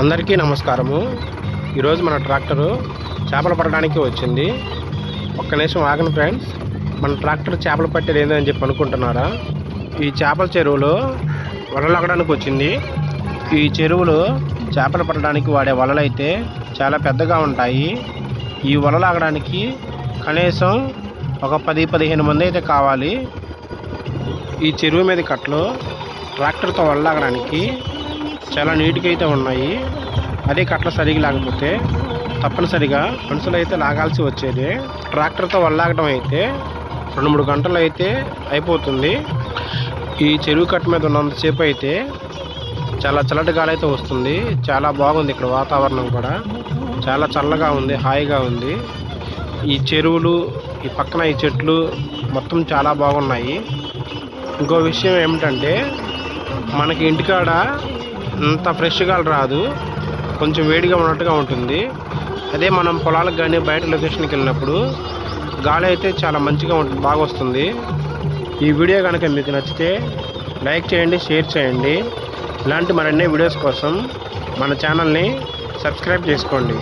అందరికీ నమస్కారము. ఈరోజు మన ట్రాక్టరు చేపలు పట్టడానికి వచ్చింది. ఒక్క నిమిషం ఆగను ఫ్రెండ్స్. మన ట్రాక్టర్ చేపలు పట్టేది ఏందని చెప్పి అనుకుంటున్నారా? ఈ చేపల చెరువులో వలలగడానికి వచ్చింది. ఈ చెరువులో చేపలు పట్టడానికి వాడే వలలు అయితే చాలా పెద్దగా ఉంటాయి. ఈ వలలు ఆగడానికి కనీసం ఒక పది పదిహేను మంది అయితే కావాలి. ఈ చెరువు మీద కట్టలు ట్రాక్టర్తో వలలాగడానికి చాలా నీట్గా అయితే ఉన్నాయి. అదే కట్ల సరిగా లేకపోతే తప్పనిసరిగా మనుషులు అయితే లాగాల్సి వచ్చేది. ట్రాక్టర్తో వల్లాగడం అయితే రెండు మూడు గంటలు అయితే అయిపోతుంది. ఈ చెరువు కట్ట మీద ఉన్నంతసేపు అయితే చాలా చల్లటి గాలి అయితే వస్తుంది. చాలా బాగుంది ఇక్కడ వాతావరణం కూడా. చాలా చల్లగా ఉంది హాయిగా ఉంది. ఈ చెరువులు ఈ పక్కన ఈ చెట్లు మొత్తం చాలా బాగున్నాయి. ఇంకో విషయం ఏమిటంటే మనకి ఇంటికాడ అంత ఫ్రెష్గా రాదు. కొంచెం వేడిగా ఉన్నట్టుగా ఉంటుంది. అదే మనం పొలాలకు కానీ బయట లొకేషన్కి వెళ్ళినప్పుడు గాలి అయితే చాలా మంచిగా ఉంటుంది బాగా వస్తుంది. ఈ వీడియో కనుక మీకు నచ్చితే లైక్ చేయండి షేర్ చేయండి. ఇలాంటి మరిన్ని వీడియోస్ కోసం మన ఛానల్ని సబ్స్క్రైబ్ చేసుకోండి.